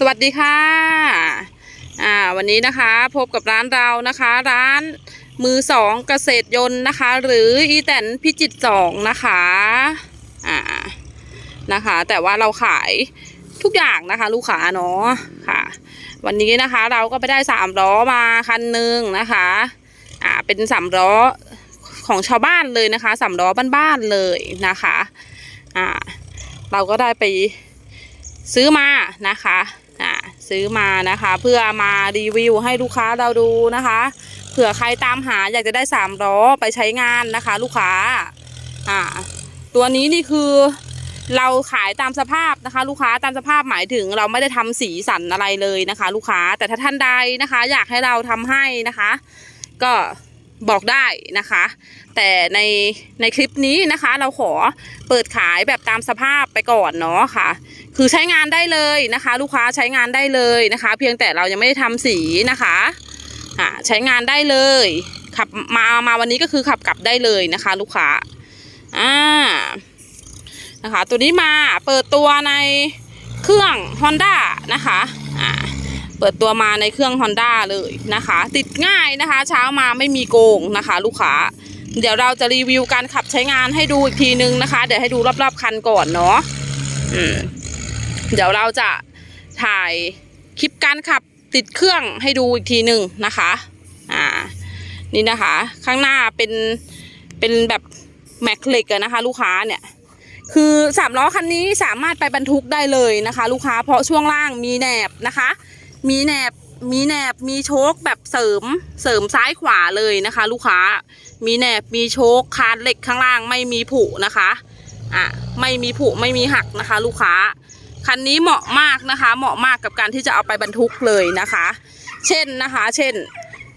สวัสดีค่ะ อ่า วันนี้นะคะพบกับร้านเรานะคะ ร้านมือสองเกษตรยนต์นะคะ หรืออีแตนพิจิตสองนะคะ อ่า นะคะ แต่ว่าเราขายทุกอย่างนะคะ ลูกค้าเนาะค่ะ วันนี้นะคะเราก็ไปได้สามล้อมาคันหนึ่งนะคะ อ่า เป็นสามล้อของชาวบ้านเลยนะคะสามล้อบ้านๆเลยนะคะ อ่า เราก็ได้ไปซื้อมานะคะ อ่าซื้อมานะคะ เพื่อมารีวิวให้ลูกค้าเราดูนะคะเผื่อใครตามหาอยากจะได้สามล้อไปใช้งานนะคะ ลูกค้าอ่าตัวนี้นี่คือเราขายตามสภาพนะคะ ลูกค้าตามสภาพหมายถึงเราไม่ได้ทำสีสันอะไรเลยนะคะ ลูกค้าแต่ถ้าท่านใดนะคะ อยากให้เราทำให้นะคะ ก็บอกได้นะคะ แต่ในในคลิปนี้นะคะ เราขอเปิดขายแบบตามสภาพไปก่อนเนาะค่ะ คือใช้งานได้เลยนะคะ ลูกค้าใช้งานได้เลยนะคะ เพียงแต่เรายังไม่ได้ทำสีนะคะอ่าใช้งานได้เลยขับมามาวันนี้ก็คือขับกลับได้เลยนะคะ ลูกค้าอ่านะคะ ตัวนี้มาเปิดตัวในเครื่อง Honda นะคะอ่าเปิดตัวมาในเครื่อง Honda เลยนะคะ ติดง่ายนะคะ เช้ามาไม่มีโกงนะคะ ลูกค้า เดี๋ยวเราจะรีวิวการขับใช้งานให้ดูอีกทีนึงนะคะ เดี๋ยวให้ดูรอบๆคันก่อนเนาะอืม เดี๋ยวเราจะถ่ายคลิปการขับติดเครื่องให้ดูอีกทีหนึ่งนะคะ อ่า นี่นะคะ ข้างหน้าเป็น เป็นแบบแม็กเหล็กอะนะคะ ลูกค้าเนี่ย คือสามล้อคันนี้สามารถไปบรรทุกได้เลยนะคะ ลูกค้า เพราะช่วงล่างมีแหนบนะคะ มีแหนบ มีแหนบ มีโชคแบบเสริม เสริมซ้ายขวาเลยนะคะ ลูกค้า มีแหนบ มีโชคคานเหล็กข้างล่างไม่มีผุนะคะ อะ ไม่มีผุไม่มีหักนะคะ ลูกค้า คันนี้เหมาะมากนะคะ เหมาะมากกับการที่จะเอาไปบรรทุกเลยนะคะ เช่นนะคะ เช่น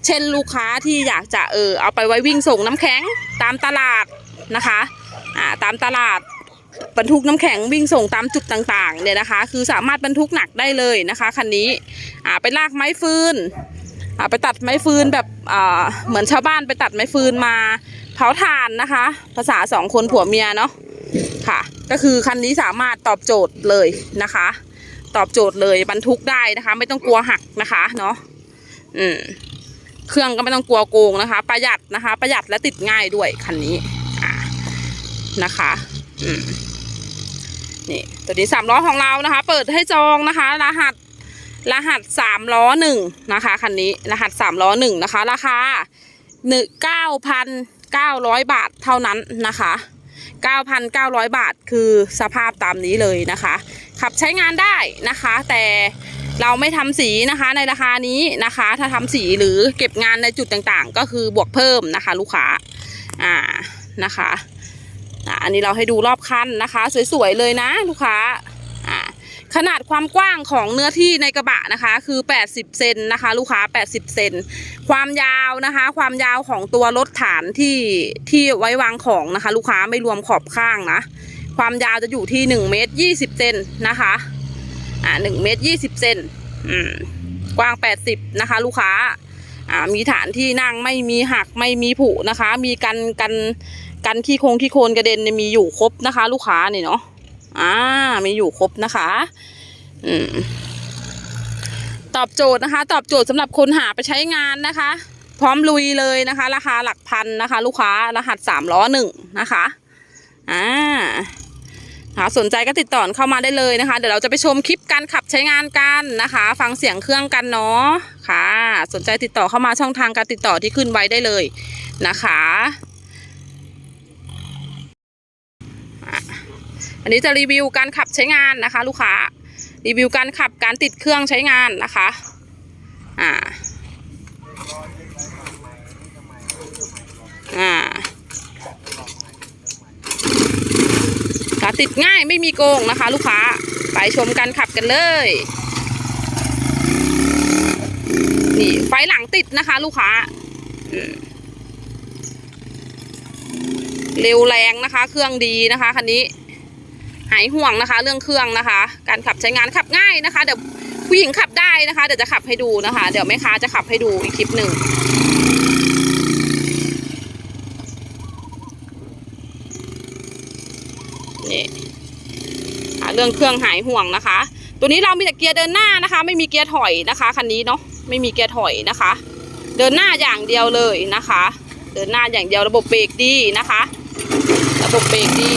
เช่นลูกค้าที่อยากจะเออเอาไปไว้วิ่งส่งน้ำแข็งตามตลาดนะคะอ่าตามตลาดบรรทุกน้ำแข็งวิ่งส่งตามจุดต่างๆเนี่ยนะคะ คือสามารถบรรทุกหนักได้เลยนะคะคันนี้อ่าไปลากไม้ฟืนอ่าไปตัดไม้ฟืนแบบอ่าเหมือนชาวบ้านไปตัดไม้ฟืนมาเผาถ่านนะคะ ภาษาสองคนผัวเมียเนาะ ค่ะ ก็คือคันนี้สามารถตอบโจทย์เลยนะคะ ตอบโจทย์เลยบรรทุกได้นะคะ ไม่ต้องกลัวหักนะคะเนาะอืมเครื่องก็ไม่ต้องกลัวโกงนะคะ ประหยัดนะคะ ประหยัดและติดง่ายด้วยคันนี้อ่านะคะ อืมนี่ตัวนี้สามล้อของเรานะคะ เปิดให้จองนะคะ รหัสรหัสสามล้อหนึ่งนะคะคันนี้รหัสสามล้อหนึ่งนะคะ ราคาหนึ่งเก้าพันเก้าร้อยบาทเท่านั้นนะคะ 9,900 บาทคือสภาพตามนี้เลยนะคะ ขับใช้งานได้นะคะ แต่เราไม่ทำสีนะคะในราคานี้นะคะ ถ้าทำสีหรือเก็บงานในจุดต่างๆ ก็คือบวกเพิ่มนะคะ ลูกค้าอ่านะคะอันนี้เราให้ดูรอบคันนะคะ สวยๆเลยนะ ลูกค้า ขนาดความกว้างของเนื้อที่ในกระบะนะคะ คือ 80 เซนนะคะ ลูกค้า 80 เซนความยาวนะคะ ความยาวของตัวรถฐานที่ที่ไว้วางของนะคะ ลูกค้าไม่รวมขอบข้างนะ ความยาวจะอยู่ที่1เมตร20 เซนนะคะอ่า1เมตร20 เซนอืมกว้าง 80 นะคะ ลูกค้าอ่ามีฐานที่นั่งไม่มีหักไม่มีผุนะคะ มีกันกันกันขี้โครงขี้โคลนกระเด็นมีอยู่ครบนะคะ ลูกค้านี่เนาะ อ่ามีอยู่ครบนะคะ อืมตอบโจทย์นะคะ ตอบโจทย์สำหรับคนหาไปใช้งานนะคะ พร้อมลุยเลยนะคะ ราคาหลักพันนะคะ ลูกค้ารหัสสามล้อหนึ่งนะคะอ่าหาสนใจก็ติดต่อเข้ามาได้เลยนะคะ เดี๋ยวเราจะไปชมคลิปการขับใช้งานกันนะคะ ฟังเสียงเครื่องกันเนาะค่ะ สนใจติดต่อเข้ามาช่องทางการติดต่อที่ขึ้นไว้ได้เลยนะคะ อันนี้จะรีวิวการขับใช้งานนะคะ ลูกค้ารีวิวการขับการติดเครื่องใช้งานนะคะอ่าอ่าติดง่ายไม่มีโกงนะคะ ลูกค้าไปชมกันขับกันเลยนี่ไฟหลังติดนะคะ ลูกค้าเร็วแรงนะคะ เครื่องดีนะคะคันนี้ หายห่วงนะคะ เรื่องเครื่องนะคะ การขับใช้งานขับง่ายนะคะ เดี๋ยวผู้หญิงขับได้นะคะ เดี๋ยวจะขับให้ดูนะคะ เดี๋ยวแม่ค้าจะขับให้ดูอีกคลิปหนึ่งนี่เรื่องเครื่องหายห่วงนะคะ ตัวนี้เรามีแต่เกียร์เดินหน้านะคะ ไม่มีเกียร์ถอยนะคะคันนี้เนาะไม่มีเกียร์ถอยนะคะ เดินหน้าอย่างเดียวเลยนะคะ เดินหน้าอย่างเดียวระบบเบรกดีนะคะ ระบบเบรกดี